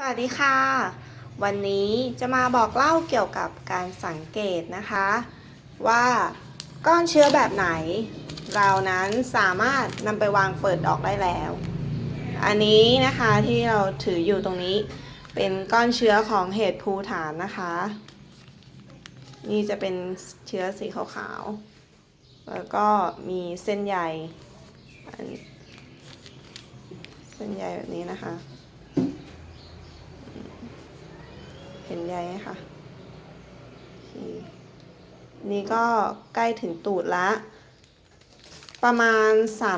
สวัสดีค่ะ วันนี้จะมาบอกเล่าเกี่ยวกับการสังเกตนะคะ ว่าก้อนเชื้อแบบไหน เรานั้นสามารถนำไปวางเปิดดอกได้แล้ว อันนี้นะคะที่เราถืออยู่ตรงนี้เป็นก้อนเชื้อของเห็ดภูฐานนะคะ นี่จะเป็นเชื้อสีขาวๆ แล้วก็มีเส้นใยอันเส้นใยแบบนี้นะคะ เห็น ใยไหมคะนี่ก็ใกล้ถึงตูดละ ประมาณ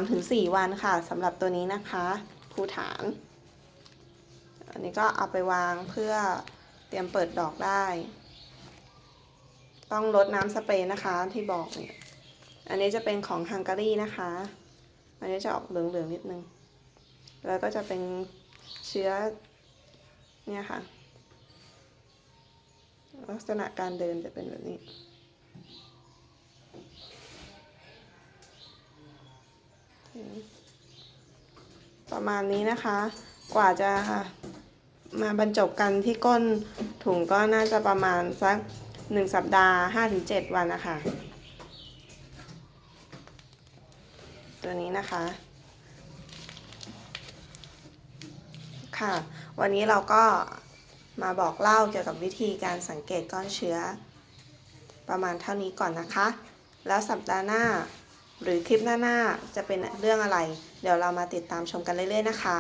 3-4 วันค่ะสำหรับตัวนี้นะคะภูฐาน อันนี้ก็เอาไปวางเพื่อเตรียมเปิดดอกได้ ต้องลดน้ำสเปรย์นะคะที่บอกเนี่ย อันนี้จะเป็นของฮังการีนะคะ อันนี้จะออกเหลืองๆนิดนึง แล้วก็จะเป็นเชื้อเนี่ยค่ะ กษณะการเดินจะเป็นแบบนี้ ประมาณนี้นะคะ กว่าจะมาบรรจบกันที่ก้นถุงก็น่าจะประมาณสักหนึ่งสัปดาห์ห้าถึงเจ็ดวันนะคะ ตัวนี้นะคะค่ะ วันนี้เราก็ มาบอกเล่าเกี่ยวกับวิธีการสังเกตก้อนเชื้อ ประมาณเท่านี้ก่อนนะคะ แล้วสัปดาห์หน้า หรือคลิปหน้าๆจะเป็นเรื่องอะไร เดี๋ยวเรามาติดตามชมกันเรื่อยๆนะคะ